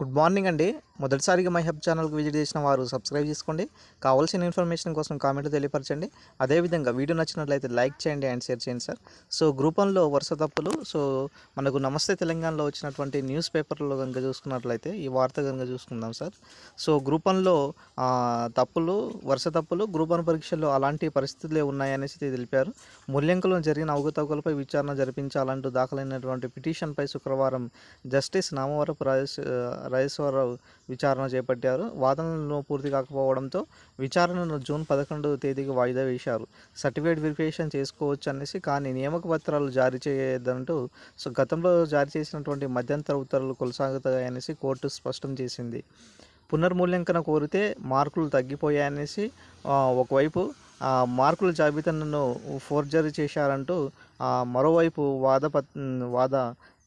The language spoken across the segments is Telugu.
గుడ్ మార్నింగ్ అండి. మొదటిసారిగా మై హెబ్ ఛానల్కి విజిట్ చేసిన వారు సబ్స్క్రైబ్ చేసుకోండి. కావాల్సిన ఇన్ఫర్మేషన్ కోసం కామెంట్ తెలియపరచండి. అదేవిధంగా వీడియో నచ్చినట్లయితే లైక్ చేయండి అండ్ షేర్ చేయండి సార్. సో గ్రూపంలో వరుస తప్పులు. సో మనకు నమస్తే తెలంగాణలో వచ్చినటువంటి న్యూస్ పేపర్లో కనుక చూసుకున్నట్లయితే ఈ వార్త కనుక చూసుకుందాం సార్. సో గ్రూపంలో తప్పులు వరుస తప్పులు గ్రూపన్ పరీక్షల్లో అలాంటి పరిస్థితులే ఉన్నాయనేసి తెలిపారు. మూల్యాంకనం జరిగిన అవకతవకలపై విచారణ జరిపించాలంటూ దాఖలైనటువంటి పిటిషన్పై శుక్రవారం జస్టిస్ నామవరపు రాజేశ్వరరావు విచారణ చేపట్టారు. వాదనలు పూర్తి కాకపోవడంతో విచారణను జూన్ పదకొండు తేదీకి వాయిదా వేశారు. సర్టిఫికేట్ వెరిఫికేషన్ చేసుకోవచ్చు అనేసి కానీ నియామక పత్రాలు జారీ చేయొద్దంటూ సో గతంలో జారీ చేసినటువంటి మధ్యంతర ఉత్తర్వులు కొనసాగుతాయనేసి కోర్టు స్పష్టం చేసింది. పునర్మూల్యాంకన కోరితే మార్కులు తగ్గిపోయాయనేసి ఒకవైపు ఆ, మార్కుల జాబితాను ఫోర్జరీ చేశారంటూ మరోవైపు వాద పత్ వాద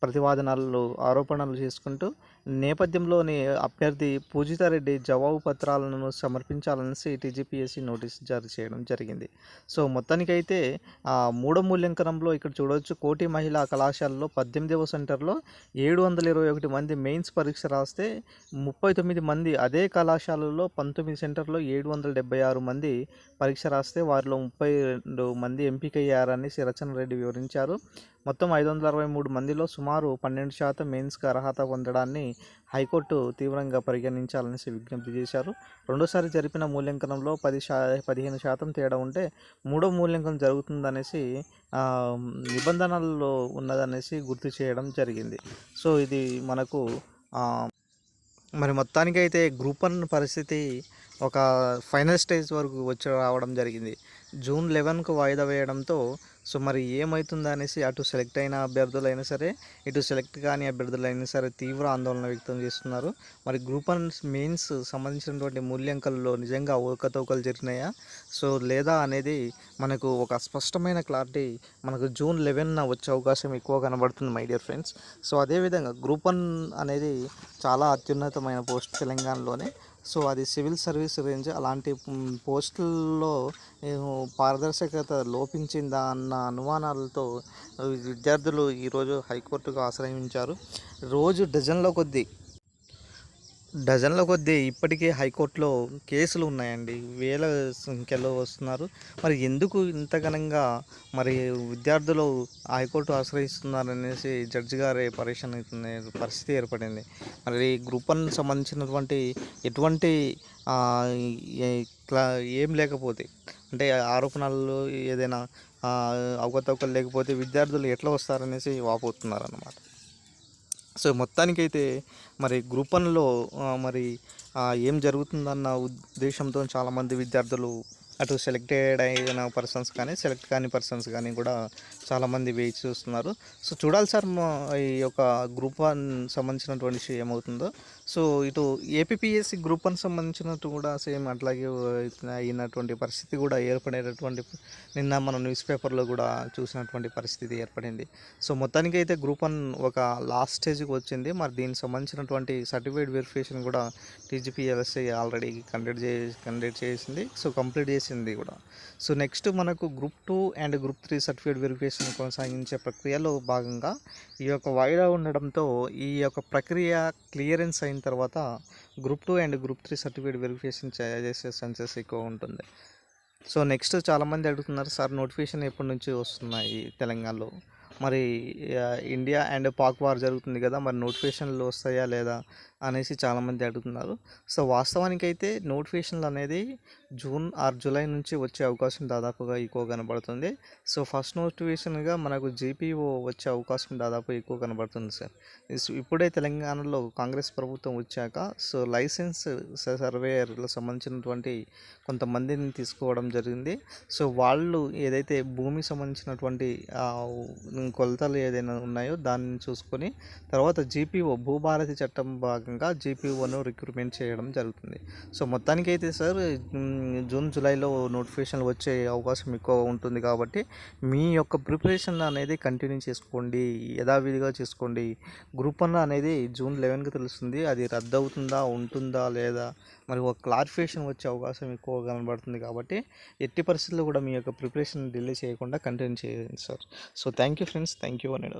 ప్రతివాదనలు ఆరోపణలు చేసుకుంటూ నేపథ్యంలోని అభ్యర్థి పూజితారెడ్డి జవాబు పత్రాలను సమర్పించాలనేసి టీజీపీఎస్సీ నోటీస్ జారీ చేయడం జరిగింది. సో మొత్తానికైతే ఆ, మూడో మూల్యాంకనంలో ఇక్కడ చూడవచ్చు కోటి మహిళా కళాశాలలో పద్దెనిమిదవ సెంటర్లో ఏడు వందల ఇరవై ఒకటి మంది మెయిన్స్ పరీక్ష రాస్తే ముప్పై తొమ్మిది మంది అదే కళాశాలలో పంతొమ్మిది సెంటర్లో ఏడు వందల డెబ్బై ఆరు మంది పరీక్ష రాస్తే వారిలో ముప్పై రెండు మంది ఎంపికయ్యారని రచన రెడ్డి వివరించారు. మొత్తం ఐదు వందల అరవై మూడు మందిలో సుమారు పన్నెండు శాతం మెయిన్స్కి అర్హత పొందడాన్ని హైకోర్టు తీవ్రంగా పరిగణించాలనేసి విజ్ఞప్తి చేశారు. రెండోసారి జరిపిన మూల్యాంకనంలో పది శా పదిహేను శాతం తేడా ఉంటే మూడో మూల్యాంకనం జరుగుతుందనేసి నిబంధనల్లో ఉన్నదనేసి గుర్తు చేయడం జరిగింది. సో ఇది మనకు మరి మొత్తానికైతే గ్రూప్ వన్ పరిస్థితి ఒక ఫైనల్ స్టేజ్ వరకు వచ్చి రావడం జరిగింది. జూన్ లెవెన్కు వాయిదా వేయడంతో సో మరి ఏమవుతుందా అనేసి అటు సెలెక్ట్ అయిన అభ్యర్థులైనా సరే ఇటు సెలెక్ట్ కాని అభ్యర్థులైనా సరే తీవ్ర ఆందోళన వ్యక్తం చేస్తున్నారు. మరి గ్రూప్ వన్ మెయిన్స్ సంబంధించినటువంటి మూల్యాంకనంలో నిజంగా ఊకతవకలు జరిగినాయా? సో లేదా అనేది మనకు ఒక స్పష్టమైన క్లారిటీ మనకు జూన్ లెవెన్న వచ్చే అవకాశం ఎక్కువ కనబడుతుంది మై డియర్ ఫ్రెండ్స్. సో అదేవిధంగా గ్రూప్ వన్ అనేది చాలా అత్యున్నతమైన పోస్ట్ తెలంగాణలోనే. సో అది సివిల్ సర్వీస్ రేంజ్ అలాంటి పోస్టుల్లో పారదర్శకత లోపించిందా అన్న అనుమానాలతో విద్యార్థులు ఈరోజు హైకోర్టుకు ఆశ్రయించారు. రోజు డజన్ల కొద్దీ డజన్ల కొద్దీ ఇప్పటికే హైకోర్టులో కేసులు ఉన్నాయండి. వేల సంఖ్యలో వస్తున్నారు. మరి ఎందుకు ఇంత ఘనంగా మరి విద్యార్థులు హైకోర్టు ఆశ్రయిస్తున్నారనేసి జడ్జి గారే పరీక్షణ అవుతున్న పరిస్థితి ఏర్పడింది. మరి గ్రూప్ వన్ సంబంధించినటువంటి ఎటువంటి క్లా ఏం లేకపోతే అంటే ఆరోపణలు ఏదైనా అవకతవకలు లేకపోతే విద్యార్థులు ఎట్లా వస్తారనేసి వాపోతున్నారు అన్నమాట సో మొత్తానికైతే మరి గ్రూప్ వన్లో మరి ఏం జరుగుతుందన్న ఉద్దేశంతో చాలామంది విద్యార్థులు అటు సెలెక్టెడ్ అయిన పర్సన్స్ కానీ సెలెక్ట్ కాని పర్సన్స్ కానీ కూడా చాలామంది వేచి చూస్తున్నారు. సో చూడాలి సార్ ఈ యొక్క గ్రూప్ వన్ సంబంధించినటువంటి విషయం ఏమవుతుందో. సో ఇటు ఏపీఎస్సి గ్రూప్ వన్ సంబంధించినట్టు కూడా సేమ్ అట్లాగే అయినటువంటి పరిస్థితి కూడా ఏర్పడేటటువంటి నిన్న మనం న్యూస్ పేపర్లో కూడా చూసినటువంటి పరిస్థితి ఏర్పడింది. సో మొత్తానికి అయితే గ్రూప్ వన్ ఒక లాస్ట్ స్టేజ్కి వచ్చింది. మరి దీనికి సంబంధించినటువంటి సర్టిఫికేట్ వెరిఫికేషన్ కూడా టీజీపీఎల్ఎస్ఐ ఆల్రెడీ కండక్ట్ చే కండక్ట్ చేసింది. సో కంప్లీట్ చేసింది కూడా. సో నెక్స్ట్ మనకు group two and group three certificate verification కొనసాగించే ప్రక్రియలో భాగంగా ఈ యొక్క వాయిదా ఉండడంతో ఈ యొక్క ప్రక్రియ క్లియరెన్స్ అయిన తర్వాత group two and group three certificate verification చేసే ఛాన్సెస్ ఎక్కువ ఉంటుంది. సో నెక్స్ట్ చాలామంది అడుగుతున్నారు సార్ నోటిఫికేషన్ ఎప్పటి నుంచి వస్తున్నాయి తెలంగాణలో? మరి ఇండియా అండ్ పాక్ వార్ జరుగుతుంది కదా మరి నోటిఫికేషన్లు వస్తాయా లేదా అనేసి చాలామంది అడుగుతున్నారు. సో వాస్తవానికి అయితే నోటిఫికేషన్లు అనేది జూన్ ఆర్ జూలై నుంచి వచ్చే అవకాశం దాదాపుగా ఎక్కువ కనబడుతుంది. సో ఫస్ట్ నోటిఫికేషన్గా మనకు జేపీఓ వచ్చే అవకాశం దాదాపు ఎక్కువ కనబడుతుంది సార్. ఇప్పుడే తెలంగాణలో కాంగ్రెస్ ప్రభుత్వం వచ్చాక సో లైసెన్స్ సర్వేయర్లకు సంబంధించినటువంటి కొంతమందిని తీసుకోవడం జరిగింది. సో వాళ్ళు ఏదైతే భూమి సంబంధించినటువంటి కొలతలు ఏదైనా ఉన్నాయో దాన్ని చూసుకొని తర్వాత జీపీఓ భూభారతి చట్టం భాగంగా జీపీఓను రిక్రూట్మెంట్ చేయడం జరుగుతుంది. సో మొత్తానికైతే సార్ జూన్ జూలైలో నోటిఫికేషన్లు వచ్చే అవకాశం ఎక్కువ ఉంటుంది కాబట్టి మీ యొక్క ప్రిపరేషన్ అనేది కంటిన్యూ చేసుకోండి యథావిధిగా చేసుకోండి. గ్రూప్ వన్ అనేది జూన్ లెవెన్కి తెలుస్తుంది అది రద్దు అవుతుందా ఉంటుందా లేదా మరి ఒక క్లారిఫికేషన్ వచ్చే అవకాశం ఎక్కువ కనబడుతుంది కాబట్టి ఎట్టి పరిస్థితుల్లో కూడా మీ యొక్క ప్రిపరేషన్ డిలే చేయకుండా కంటిన్యూ చేయండి sir. So thank you friends thank you అని